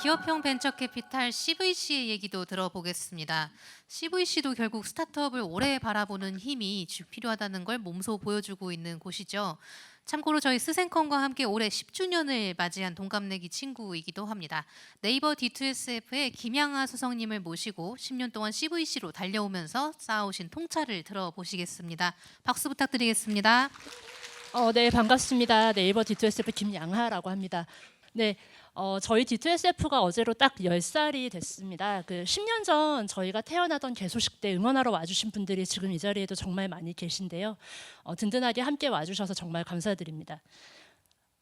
기업형 벤처 캐피탈 CVC의 얘기도 들어보겠습니다. CVC도 결국 스타트업을 오래 바라보는 힘이 주- 필요하다는 걸 몸소 보여주고 있는 곳이죠. 참고로 저희 스생컨과 함께 올해 10주년을 맞이한 동갑내기 친구이기도 합니다. 네이버 D2SF의 김양아 수석님을 모시고 10년 동안 CVC로 달려오면서 쌓아오신 통찰을 들어보시겠습니다. 박수 부탁드리겠습니다. 어, 네, 반갑습니다. 네이버 D2SF 김양하라고 합니다. 네, 어, 저희 D2SF가 어제로 딱 10살이 됐습니다. 그 10년 전 저희가 태어나던 개소식 때 응원하러 와주신 분들이 지금 이 자리에도 정말 많이 계신데요. 어, 든든하게 함께 와주셔서 정말 감사드립니다.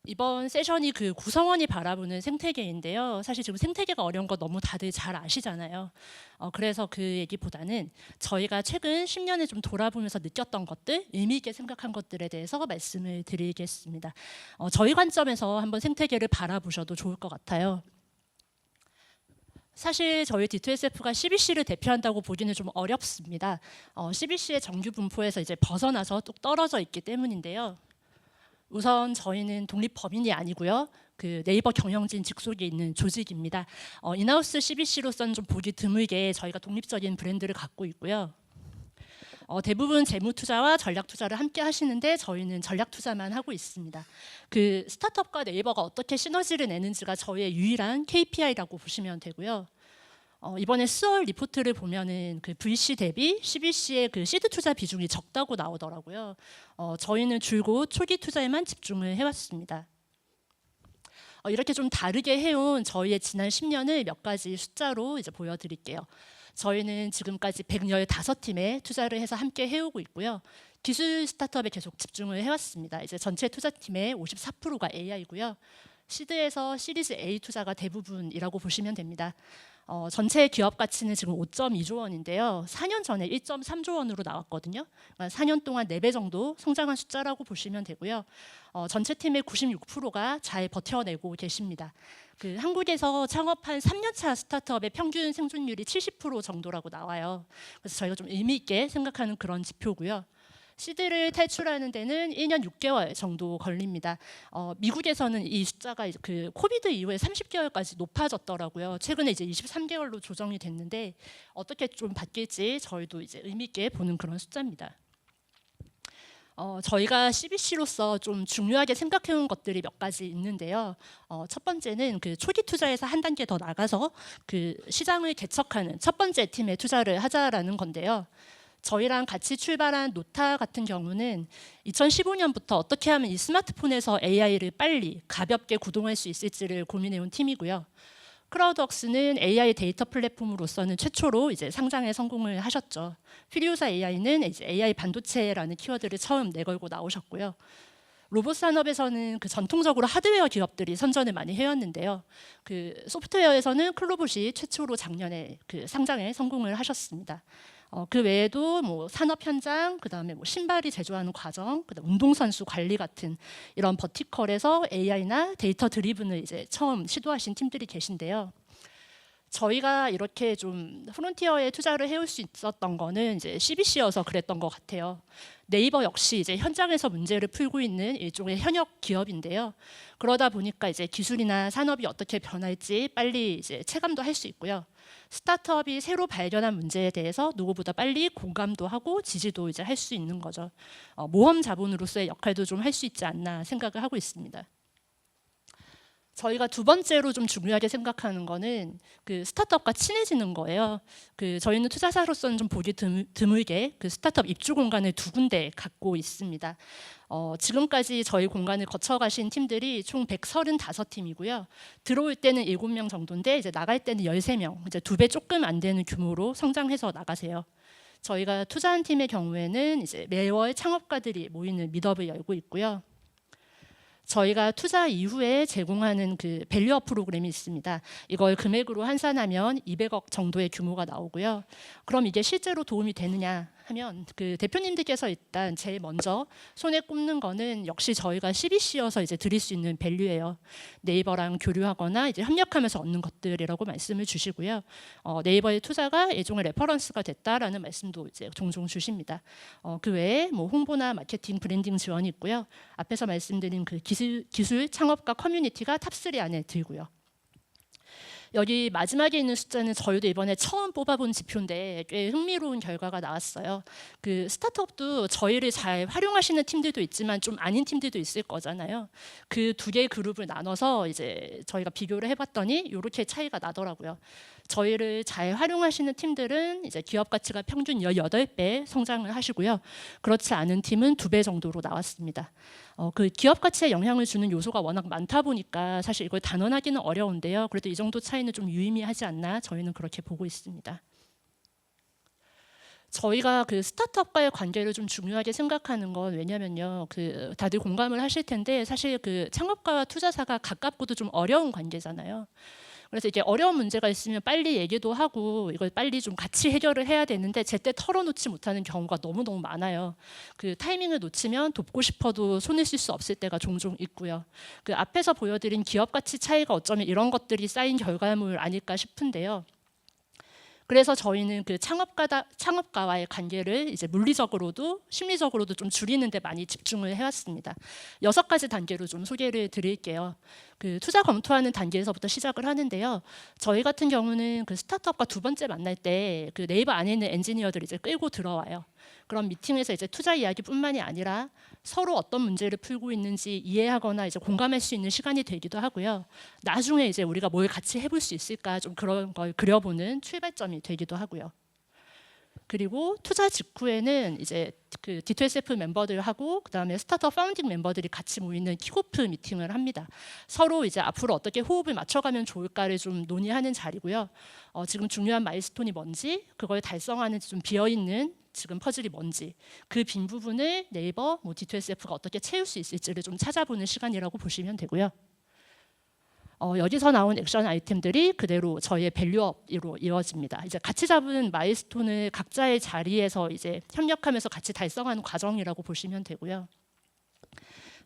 이번 세션이 그 구성원이 바라보는 생태계인데요. 사실 지금 생태계가 어려운 거 너무 다들 잘 아시잖아요. 어, 그래서 그 얘기보다는 저희가 최근 10년을 좀 돌아보면서 느꼈던 것들, 의미 있게 생각한 것들에 대해서 말씀을 드리겠습니다. 어, 저희 관점에서 한번 생태계를 바라보셔도 좋을 것 같아요. 사실 저희 D2SF가 CBC를 대표한다고 보기는 좀 어렵습니다. 어, CBC의 정규 분포에서 이제 벗어나서 뚝 떨어져 있기 때문인데요. 우선 저희는 독립 법인이 아니고요. 그 네이버 경영진 직속에 있는 조직입니다. 어, 인하우스 CBC로서는 좀 보기 드물게 저희가 독립적인 브랜드를 갖고 있고요. 어, 대부분 재무 투자와 전략 투자를 함께 하시는데 저희는 전략 투자만 하고 있습니다. 그 스타트업과 네이버가 어떻게 시너지를 내는지가 저희의 유일한 KPI라고 보시면 되고요. 어, 이번에 수월 리포트를 보면은 그 VC 대비 CBC의 그 시드 투자 비중이 적다고 나오더라고요. 어, 저희는 줄곧 초기 투자에만 집중을 해왔습니다. 어, 이렇게 좀 다르게 해온 저희의 지난 10년을 몇 가지 숫자로 이제 보여드릴게요. 저희는 지금까지 115팀에 투자를 해서 함께 해오고 있고요. 기술 스타트업에 계속 집중을 해왔습니다. 이제 전체 투자팀의 54%가 AI고요. 시드에서 시리즈 A 투자가 대부분이라고 보시면 됩니다. 어, 전체 기업 가치는 지금 5.2조 원인데요. 4년 전에 1.3조 원으로 나왔거든요. 그러니까 4년 동안 4배 정도 성장한 숫자라고 보시면 되고요. 어, 전체 팀의 96%가 잘 버텨내고 계십니다. 그 한국에서 창업한 3년차 스타트업의 평균 생존율이 70% 정도라고 나와요. 그래서 저희가 좀 의미 있게 생각하는 그런 지표고요. 시드를 탈출하는 데는 1년 6개월 정도 걸립니다. 어, 미국에서는 이 숫자가 그 코비드 이후에 30개월까지 높아졌더라고요. 최근에 이제 23개월로 조정이 됐는데 어떻게 좀 바뀔지 저희도 이제 의미 있게 보는 그런 숫자입니다. 어, 저희가 CBC로서 좀 중요하게 생각해온 것들이 몇 가지 있는데요. 어, 첫 번째는 그 초기 투자에서 한 단계 더 나가서 그 시장을 개척하는 첫 번째 팀에 투자를 하자라는 건데요. 저희랑 같이 출발한 노타 같은 경우는 2015년부터 어떻게 하면 이 스마트폰에서 AI를 빨리 가볍게 구동할 수 있을지를 고민해온 팀이고요. 크라우드웍스는 AI 데이터 플랫폼으로서는 최초로 이제 상장에 성공을 하셨죠. 퓨리오사 AI는 이제 AI 반도체라는 키워드를 처음 내걸고 나오셨고요. 로봇 산업에서는 그 전통적으로 하드웨어 기업들이 선전을 많이 해왔는데요. 그 소프트웨어에서는 클로봇이 최초로 작년에 그 상장에 성공을 하셨습니다. 어, 그 외에도 뭐 산업 현장, 그 다음에 뭐 신발이 제조하는 과정, 그다음 운동선수 관리 같은 이런 버티컬에서 AI나 데이터 드리븐을 이제 처음 시도하신 팀들이 계신데요. 저희가 이렇게 좀 프론티어에 투자를 해올 수 있었던 거는 이제 CBC여서 그랬던 것 같아요. 네이버 역시 이제 현장에서 문제를 풀고 있는 일종의 현역 기업인데요. 그러다 보니까 이제 기술이나 산업이 어떻게 변할지 빨리 이제 체감도 할 수 있고요. 스타트업이 새로 발견한 문제에 대해서 누구보다 빨리 공감도 하고 지지도 이제 할 수 있는 거죠. 어, 모험 자본으로서의 역할도 좀 할 수 있지 않나 생각을 하고 있습니다. 저희가 두 번째로 좀 중요하게 생각하는 거는 그 스타트업과 친해지는 거예요. 그 저희는 투자사로서는 좀 보기 드물, 드물게 그 스타트업 입주 공간을 두 군데 갖고 있습니다. 어, 지금까지 저희 공간을 거쳐가신 팀들이 총 135팀이고요. 들어올 때는 7명 정도인데 이제 나갈 때는 13명, 이제 두 배 조금 안 되는 규모로 성장해서 나가세요. 저희가 투자한 팀의 경우에는 이제 매월 창업가들이 모이는 미덥을 열고 있고요. 저희가 투자 이후에 제공하는 그 밸류업 프로그램이 있습니다. 이걸 금액으로 환산하면 200억 정도의 규모가 나오고요. 그럼 이게 실제로 도움이 되느냐 하면 그 대표님들께서 일단 제일 먼저 손에 꼽는 거는 역시 저희가 CBC여서 이제 드릴 수 있는 밸류예요. 네이버랑 교류하거나 이제 협력하면서 얻는 것들이라고 말씀을 주시고요. 어, 네이버의 투자가 일종의 레퍼런스가 됐다라는 말씀도 이제 종종 주십니다. 어, 그 외에 뭐 홍보나 마케팅, 브랜딩 지원이 있고요. 앞에서 말씀드린 그 기술, 기술 창업가 커뮤니티가 탑3 안에 들고요. 여기 마지막에 있는 숫자는 저희도 이번에 처음 뽑아본 지표인데 꽤 흥미로운 결과가 나왔어요. 그 스타트업도 저희를 잘 활용하시는 팀들도 있지만 좀 아닌 팀들도 있을 거잖아요. 그 두 개의 그룹을 나눠서 이제 저희가 비교를 해봤더니 이렇게 차이가 나더라고요. 저희를 잘 활용하시는 팀들은 이제 기업 가치가 평균 18배 성장을 하시고요. 그렇지 않은 팀은 두 배 정도로 나왔습니다. 어, 그 기업 가치에 영향을 주는 요소가 워낙 많다 보니까 사실 이걸 단언하기는 어려운데요. 그래도 이 정도 차이는 좀 유의미하지 않나 저희는 그렇게 보고 있습니다. 저희가 그 스타트업과의 관계를 좀 중요하게 생각하는 건 왜냐면요. 그 다들 공감을 하실 텐데 사실 그 창업가와 투자사가 가깝고도 좀 어려운 관계잖아요. 그래서 이게 어려운 문제가 있으면 빨리 얘기도 하고 이걸 빨리 좀 같이 해결을 해야 되는데 제때 털어놓지 못하는 경우가 너무너무 많아요. 그 타이밍을 놓치면 돕고 싶어도 손을 쓸 수 없을 때가 종종 있고요. 그 앞에서 보여드린 기업 가치 차이가 어쩌면 이런 것들이 쌓인 결과물 아닐까 싶은데요. 그래서 저희는 그 창업가다 창업가와의 관계를 이제 물리적으로도 심리적으로도 좀 줄이는 데 많이 집중을 해왔습니다. 여섯 가지 단계로 좀 소개를 드릴게요. 그 투자 검토하는 단계에서부터 시작을 하는데요. 저희 같은 경우는 그 스타트업과 두 번째 만날 때 그 네이버 안에 있는 엔지니어들이 이제 끌고 들어와요. 그런 미팅에서 이제 투자 이야기뿐만이 아니라 서로 어떤 문제를 풀고 있는지 이해하거나 이제 공감할 수 있는 시간이 되기도 하고요. 나중에 이제 우리가 뭘 같이 해볼 수 있을까 좀 그런 걸 그려보는 출발점이 되기도 하고요. 그리고 투자 직후에는 이제 그 D2SF 멤버들하고 그다음에 스타트업 파운딩 멤버들이 같이 모이는 킥오프 미팅을 합니다. 서로 이제 앞으로 어떻게 호흡을 맞춰가면 좋을까를 좀 논의하는 자리고요. 어, 지금 중요한 마일스톤이 뭔지 그걸 달성하는 좀 비어 있는 지금 퍼즐이 뭔지 그 빈 부분을 네이버 뭐 D2SF가 어떻게 채울 수 있을지를 좀 찾아보는 시간이라고 보시면 되고요. 어, 여기서 나온 액션 아이템들이 그대로 저희의 밸류업으로 이어집니다. 이제 같이 잡은 마일스톤을 각자의 자리에서 이제 협력하면서 같이 달성하는 과정이라고 보시면 되고요.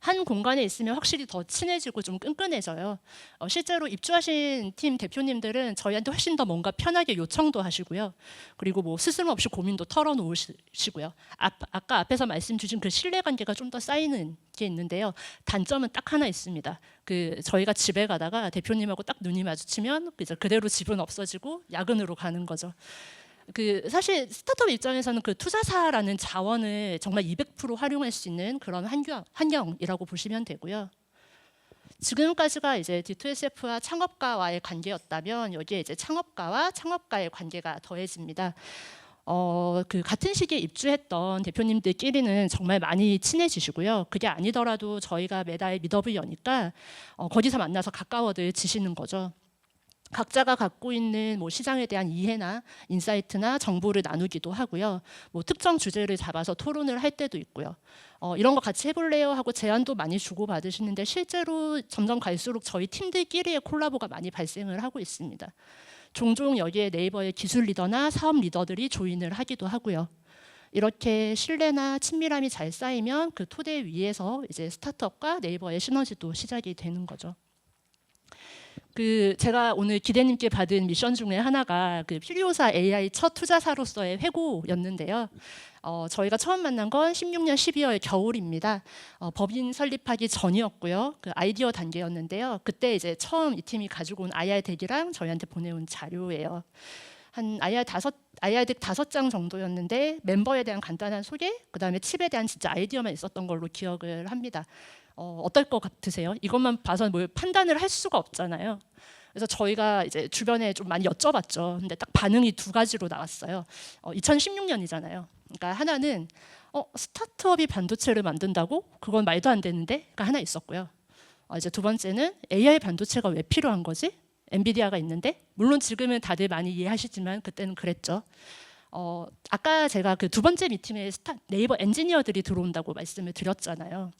한 공간에 있으면 확실히 더 친해지고 좀 끈끈해져요. 어, 실제로 입주하신 팀 대표님들은 저희한테 훨씬 더 뭔가 편하게 요청도 하시고요. 그리고 뭐 스스럼 없이 고민도 털어놓으시고요. 앞, 아까 앞에서 말씀 주신 그 신뢰관계가 좀 더 쌓이는 게 있는데요. 단점은 딱 하나 있습니다. 그 저희가 집에 가다가 대표님하고 딱 눈이 마주치면 이제 그대로 집은 없어지고 야근으로 가는 거죠. 그 사실 스타트업 입장에서는 그 투자사라는 자원을 정말 200% 활용할 수 있는 그런 환경, 환경이라고 보시면 되고요. 지금까지가 이제 D2SF와 창업가와의 관계였다면 여기에 이제 창업가와 창업가의 관계가 더해집니다. 어, 그 같은 시기에 입주했던 대표님들끼리는 정말 많이 친해지시고요. 그게 아니더라도 저희가 매달 미더블 여니까 어, 거기서 만나서 가까워지시는 거죠. 각자가 갖고 있는 뭐 시장에 대한 이해나 인사이트나 정보를 나누기도 하고요. 뭐 특정 주제를 잡아서 토론을 할 때도 있고요. 어, 이런 거 같이 해볼래요 하고 제안도 많이 주고 받으시는데 실제로 점점 갈수록 저희 팀들끼리의 콜라보가 많이 발생을 하고 있습니다. 종종 여기에 네이버의 기술 리더나 사업 리더들이 조인을 하기도 하고요. 이렇게 신뢰나 친밀함이 잘 쌓이면 그 토대 위에서 이제 스타트업과 네이버의 시너지도 시작이 되는 거죠. 그 제가 오늘 기대님께 받은 미션 중에 하나가 그 필요사 AI 첫 투자사로서의 회고였는데요. 어, 저희가 처음 만난 건 16년 12월 겨울입니다. 어, 법인 설립하기 전이었고요. 그 아이디어 단계였는데요. 그때 이제 처음 이 팀이 가지고 온 IR 덱이랑 저희한테 보내온 자료예요. 한 IR 다섯 IR 덱 다섯 장 정도였는데 멤버에 대한 간단한 소개, 그다음에 칩에 대한 진짜 아이디어만 있었던 걸로 기억을 합니다. 어, 어떨 것 같으세요? 이것만 봐서 뭐 판단을 할 수가 없잖아요. 그래서 저희가 이제 주변에 좀 많이 여쭤봤죠. 근데 딱 반응이 두 가지로 나왔어요. 어, 2016년이잖아요. 그러니까 하나는 어, 스타트업이 반도체를 만든다고? 그건 말도 안 되는데?가 하나 있었고요. 어, 이제 두 번째는 AI 반도체가 왜 필요한 거지? 엔비디아가 있는데 물론 지금은 다들 많이 이해하시지만 그때는 그랬죠. 어, 아까 제가 그 두 번째 미팅에 스타, 네이버 엔지니어들이 들어온다고 말씀을 드렸잖아요.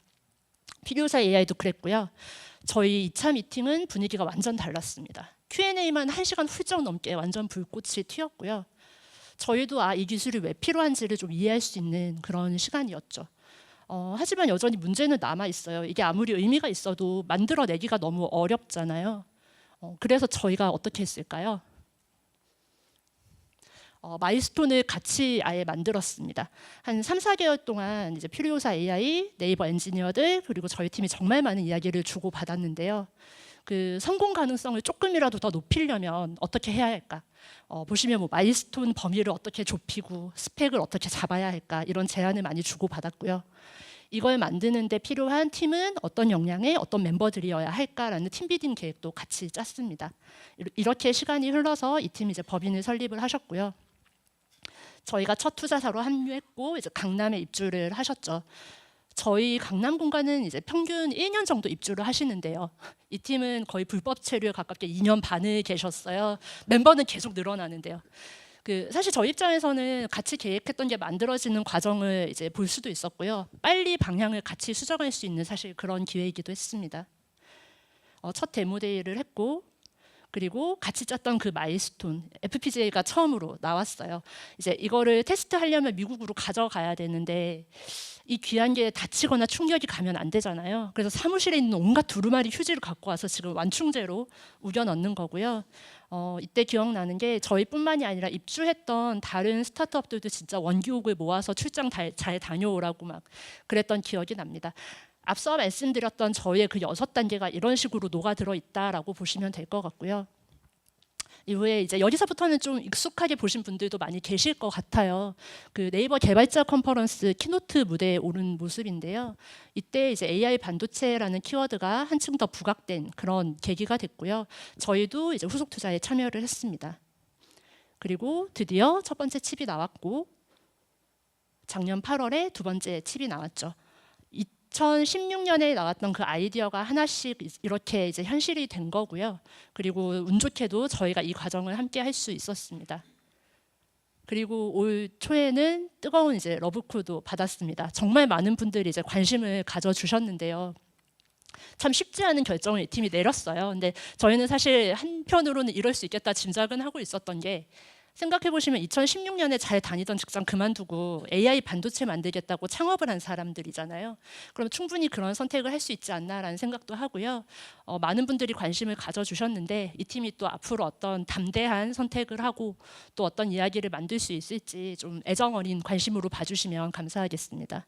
필요사 AI도 그랬고요. 저희 2차 미팅은 분위기가 완전 달랐습니다. Q&A만 1시간 훌쩍 넘게 완전 불꽃이 튀었고요. 저희도 아, 이 기술이 왜 필요한지를 좀 이해할 수 있는 그런 시간이었죠. 어, 하지만 여전히 문제는 남아 있어요. 이게 아무리 의미가 있어도 만들어내기가 너무 어렵잖아요. 어, 그래서 저희가 어떻게 했을까요? 어, 마일스톤을 같이 아예 만들었습니다. 한 3, 4개월 동안 이제 필요사 AI, 네이버 엔지니어들 그리고 저희 팀이 정말 많은 이야기를 주고 받았는데요. 그 성공 가능성을 조금이라도 더 높이려면 어떻게 해야 할까? 어, 보시면 뭐 마일스톤 범위를 어떻게 좁히고 스펙을 어떻게 잡아야 할까 이런 제안을 많이 주고 받았고요. 이걸 만드는데 필요한 팀은 어떤 역량의 어떤 멤버들이어야 할까라는 팀 비딩 계획도 같이 짰습니다. 이렇게 시간이 흘러서 이 팀이 이제 법인을 설립을 하셨고요. 저희가 첫 투자사로 합류했고 이제 강남에 입주를 하셨죠. 저희 강남 공간은 이제 평균 1년 정도 입주를 하시는데요. 이 팀은 거의 불법 체류에 가깝게 2년 반을 계셨어요. 멤버는 계속 늘어나는데요. 그 사실 저희 입장에서는 같이 계획했던 게 만들어지는 과정을 이제 볼 수도 있었고요. 빨리 방향을 같이 수정할 수 있는 사실 그런 기회이기도 했습니다. 어, 첫 데모 데이를 했고 그리고 같이 짰던 그 마일스톤 FPGA가 처음으로 나왔어요. 이제 이거를 테스트하려면 미국으로 가져가야 되는데 이 귀한 게 다치거나 충격이 가면 안 되잖아요. 그래서 사무실에 있는 온갖 두루마리 휴지를 갖고 와서 지금 완충제로 우겨 넣는 거고요. 어, 이때 기억나는 게 저희뿐만이 아니라 입주했던 다른 스타트업들도 진짜 원기옥을 모아서 출장 다- 잘 다녀오라고 막 그랬던 기억이 납니다. 앞서 말씀드렸던 저의 그 여섯 단계가 이런 식으로 녹아들어 있다라고 보시면 될 것 같고요. 이후에 이제 여기서부터는 좀 익숙하게 보신 분들도 많이 계실 것 같아요. 그 네이버 개발자 컨퍼런스 키노트 무대에 오른 모습인데요. 이때 이제 AI 반도체라는 키워드가 한층 더 부각된 그런 계기가 됐고요. 저희도 이제 후속 투자에 참여를 했습니다. 그리고 드디어 첫 번째 칩이 나왔고 작년 8월에 두 번째 칩이 나왔죠. 2016년에 나왔던 그 아이디어가 하나씩 이렇게 이제 현실이 된 거고요. 그리고 운 좋게도 저희가 이 과정을 함께 할 수 있었습니다. 그리고 올 초에는 뜨거운 이제 러브콜도 받았습니다. 정말 많은 분들이 이제 관심을 가져 주셨는데요. 참 쉽지 않은 결정을 이 팀이 내렸어요. 근데 저희는 사실 한편으로는 이럴 수 있겠다 짐작은 하고 있었던 게 생각해 보시면 2016년에 잘 다니던 직장 그만두고 AI 반도체 만들겠다고 창업을 한 사람들이잖아요. 그럼 충분히 그런 선택을 할 수 있지 않나라는 생각도 하고요. 어, 많은 분들이 관심을 가져주셨는데 이 팀이 또 앞으로 어떤 담대한 선택을 하고 또 어떤 이야기를 만들 수 있을지 좀 애정 어린 관심으로 봐주시면 감사하겠습니다.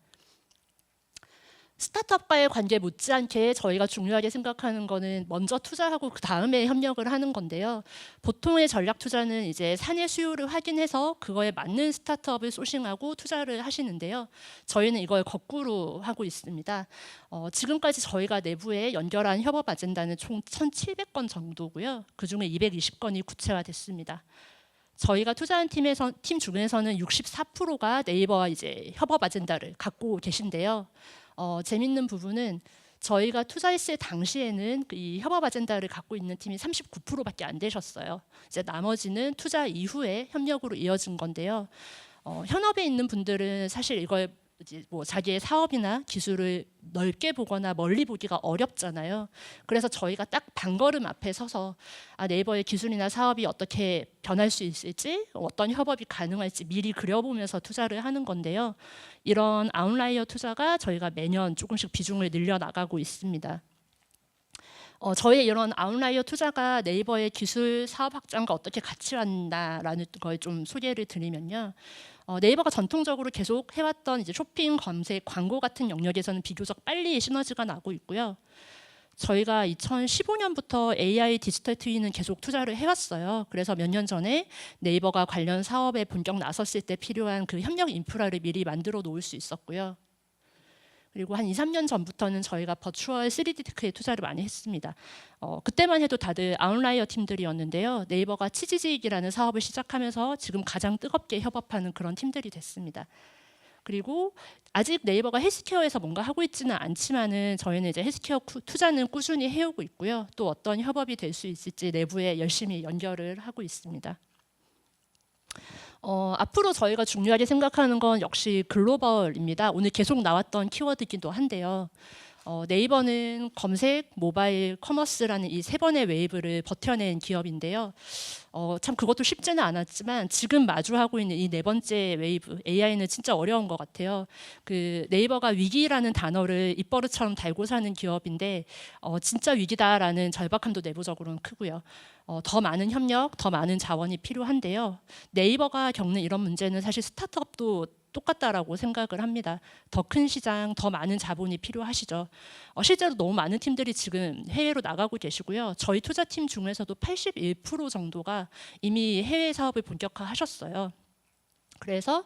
스타트업과의 관계 못지않게 저희가 중요하게 생각하는 거는 먼저 투자하고 그 다음에 협력을 하는 건데요. 보통의 전략 투자는 이제 산의 수요를 확인해서 그거에 맞는 스타트업을 소싱하고 투자를 하시는데요. 저희는 이걸 거꾸로 하고 있습니다. 어, 지금까지 저희가 내부에 연결한 협업 아젠다는 총 1,700건 정도고요. 그 중에 220건이 구체화됐습니다. 저희가 투자한 팀에서 팀 중에서는 64%가 네이버와 이제 협업 아젠다를 갖고 계신데요. 어, 재밌는 부분은 저희가 투자했을 당시에는 그이 협업 아젠다를 갖고 있는 팀이 39%밖에 안 되셨어요. 이제 나머지는 투자 이후에 협력으로 이어진 건데요. 어, 현업에 있는 분들은 사실 이걸 이제 뭐 자기의 사업이나 기술을 넓게 보거나 멀리 보기가 어렵잖아요. 그래서 저희가 딱 반걸음 앞에 서서 아, 네이버의 기술이나 사업이 어떻게 변할 수 있을지, 어떤 협업이 가능할지 미리 그려보면서 투자를 하는 건데요. 이런 아웃라이어 투자가 저희가 매년 조금씩 비중을 늘려 나가고 있습니다. 어, 저의 이런 아웃라이어 투자가 네이버의 기술 사업 확장과 어떻게 같이 왔나라는 걸 좀 소개를 드리면요. 어, 네이버가 전통적으로 계속 해왔던 이제 쇼핑, 검색, 광고 같은 영역에서는 비교적 빨리 시너지가 나고 있고요. 저희가 2015년부터 AI 디지털 트윈은 계속 투자를 해왔어요. 그래서 몇 년 전에 네이버가 관련 사업에 본격 나섰을 때 필요한 그 협력 인프라를 미리 만들어 놓을 수 있었고요. 그리고 한 2, 3년 전부터는 저희가 버추얼 3D 테크에 투자를 많이 했습니다. 어, 그때만 해도 다들 아웃라이어 팀들이었는데요. 네이버가 치지직이라는 사업을 시작하면서 지금 가장 뜨겁게 협업하는 그런 팀들이 됐습니다. 그리고 아직 네이버가 헬스케어에서 뭔가 하고 있지는 않지만은 저희는 이제 헬스케어 쿠- 투자는 꾸준히 해오고 있고요. 또 어떤 협업이 될 수 있을지 내부에 열심히 연결을 하고 있습니다. 어, 앞으로 저희가 중요하게 생각하는 건 역시 글로벌입니다. 오늘 계속 나왔던 키워드이기도 한데요. 어, 네이버는 검색, 모바일, 커머스라는 이 세 번의 웨이브를 버텨낸 기업인데요. 어, 참 그것도 쉽지는 않았지만 지금 마주하고 있는 이 네 번째 웨이브 AI는 진짜 어려운 것 같아요. 그 네이버가 위기라는 단어를 입버릇처럼 달고 사는 기업인데 어, 진짜 위기다라는 절박함도 내부적으로는 크고요. 어, 더 많은 협력, 더 많은 자원이 필요한데요. 네이버가 겪는 이런 문제는 사실 스타트업도 똑같다라고 생각을 합니다. 더 큰 시장, 더 많은 자본이 필요하시죠. 어, 실제로 너무 많은 팀들이 지금 해외로 나가고 계시고요. 저희 투자팀 중에서도 81% 정도가 이미 해외 사업을 본격화하셨어요. 그래서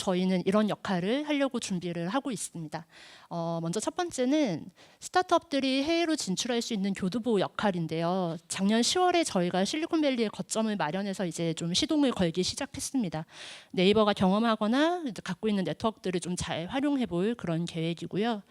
저희는 이런 역할을 하려고 준비를 하고 있습니다. 어, 먼저 첫 번째는 스타트업들이 해외로 진출할 수 있는 교두보 역할인데요. 작년 10월에 저희가 실리콘밸리에 거점을 마련해서 이제 좀 시동을 걸기 시작했습니다. 네이버가 경험하거나 갖고 있는 네트워크들을 좀 잘 활용해 볼 그런 계획이고요.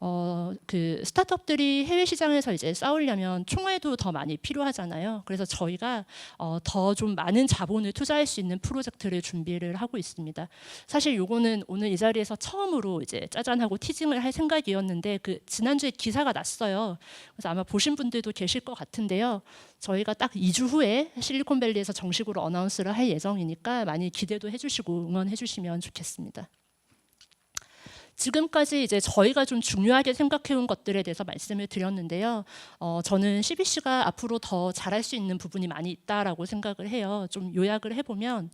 어, 그 스타트업들이 해외 시장에서 이제 싸우려면 총알도 더 많이 필요하잖아요. 그래서 저희가 어, 더 좀 많은 자본을 투자할 수 있는 프로젝트를 준비를 하고 있습니다. 사실 요거는 오늘 이 자리에서 처음으로 이제 짜잔하고 티징을 할 생각이었는데 그 지난주에 기사가 났어요. 그래서 아마 보신 분들도 계실 것 같은데요. 저희가 딱 2주 후에 실리콘밸리에서 정식으로 어나운스를 할 예정이니까 많이 기대도 해주시고 응원해 주시면 좋겠습니다. 지금까지 이제 저희가 좀 중요하게 생각해온 것들에 대해서 말씀을 드렸는데요. 어, 저는 CBC가 앞으로 더 잘할 수 있는 부분이 많이 있다라고 생각을 해요. 좀 요약을 해보면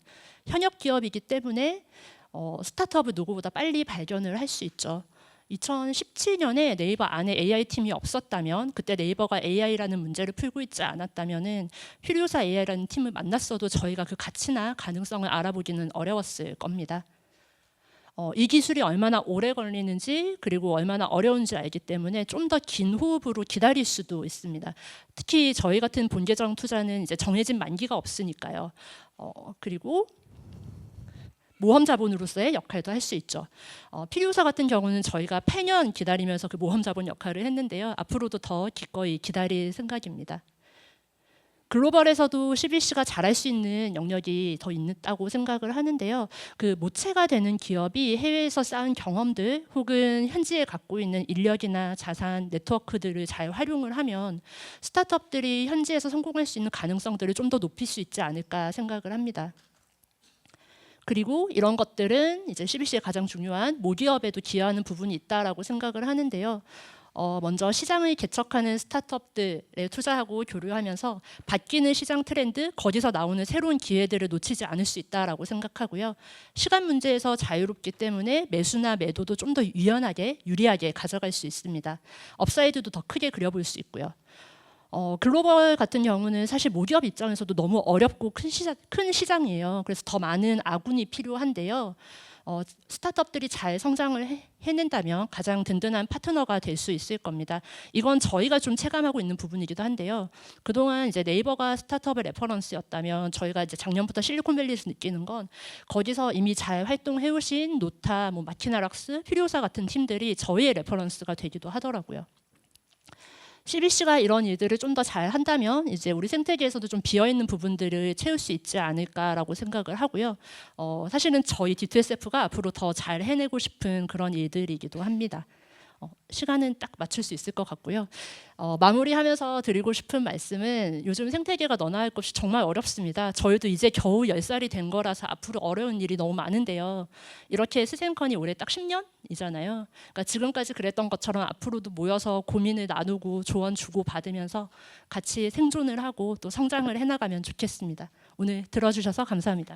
현역 기업이기 때문에 어, 스타트업을 누구보다 빨리 발견을 할 수 있죠. 2017년에 네이버 안에 AI 팀이 없었다면 그때 네이버가 AI라는 문제를 풀고 있지 않았다면은 퓨리오사 AI라는 팀을 만났어도 저희가 그 가치나 가능성을 알아보기는 어려웠을 겁니다. 어, 이 기술이 얼마나 오래 걸리는지 그리고 얼마나 어려운지 알기 때문에 좀 더 긴 호흡으로 기다릴 수도 있습니다. 특히 저희 같은 본계정 투자는 이제 정해진 만기가 없으니까요. 어, 그리고 모험 자본으로서의 역할도 할 수 있죠. 어, 필요사 같은 경우는 저희가 8년 기다리면서 그 모험 자본 역할을 했는데요. 앞으로도 더 기꺼이 기다릴 생각입니다. 글로벌에서도 CBC가 잘할 수 있는 영역이 더 있다고 생각을 하는데요. 그 모체가 되는 기업이 해외에서 쌓은 경험들 혹은 현지에 갖고 있는 인력이나 자산, 네트워크들을 잘 활용을 하면 스타트업들이 현지에서 성공할 수 있는 가능성들을 좀 더 높일 수 있지 않을까 생각을 합니다. 그리고 이런 것들은 이제 CBC의 가장 중요한 모기업에도 기여하는 부분이 있다라고 생각을 하는데요. 어, 먼저 시장을 개척하는 스타트업들에 투자하고 교류하면서 바뀌는 시장 트렌드, 거기서 나오는 새로운 기회들을 놓치지 않을 수 있다라고 생각하고요. 시간 문제에서 자유롭기 때문에 매수나 매도도 좀 더 유연하게, 유리하게 가져갈 수 있습니다. 업사이드도 더 크게 그려볼 수 있고요. 어, 글로벌 같은 경우는 사실 모기업 입장에서도 너무 어렵고 큰, 시장, 큰 시장이에요. 그래서 더 많은 아군이 필요한데요. 어, 스타트업들이 잘 성장을 해, 해낸다면 가장 든든한 파트너가 될 수 있을 겁니다. 이건 저희가 좀 체감하고 있는 부분이기도 한데요. 그동안 이제 네이버가 스타트업의 레퍼런스였다면 저희가 이제 작년부터 실리콘밸리에서 느끼는 건 거기서 이미 잘 활동해 오신 노타, 뭐 마키나락스, 퓨리오사 같은 팀들이 저희의 레퍼런스가 되기도 하더라고요. CBC가 이런 일들을 좀 더 잘 한다면 이제 우리 생태계에서도 좀 비어 있는 부분들을 채울 수 있지 않을까라고 생각을 하고요. 어, 사실은 저희 D2SF가 앞으로 더 잘 해내고 싶은 그런 일들이기도 합니다. 어, 시간은 딱 맞출 수 있을 것 같고요. 어, 마무리하면서 드리고 싶은 말씀은 요즘 생태계가 너나 할 것이 정말 어렵습니다. 저희도 이제 겨우 10살이 된 거라서 앞으로 어려운 일이 너무 많은데요. 이렇게 스생컨이 올해 딱 10년이잖아요. 그러니까 지금까지 그랬던 것처럼 앞으로도 모여서 고민을 나누고 조언 주고 받으면서 같이 생존을 하고 또 성장을 해나가면 좋겠습니다. 오늘 들어주셔서 감사합니다.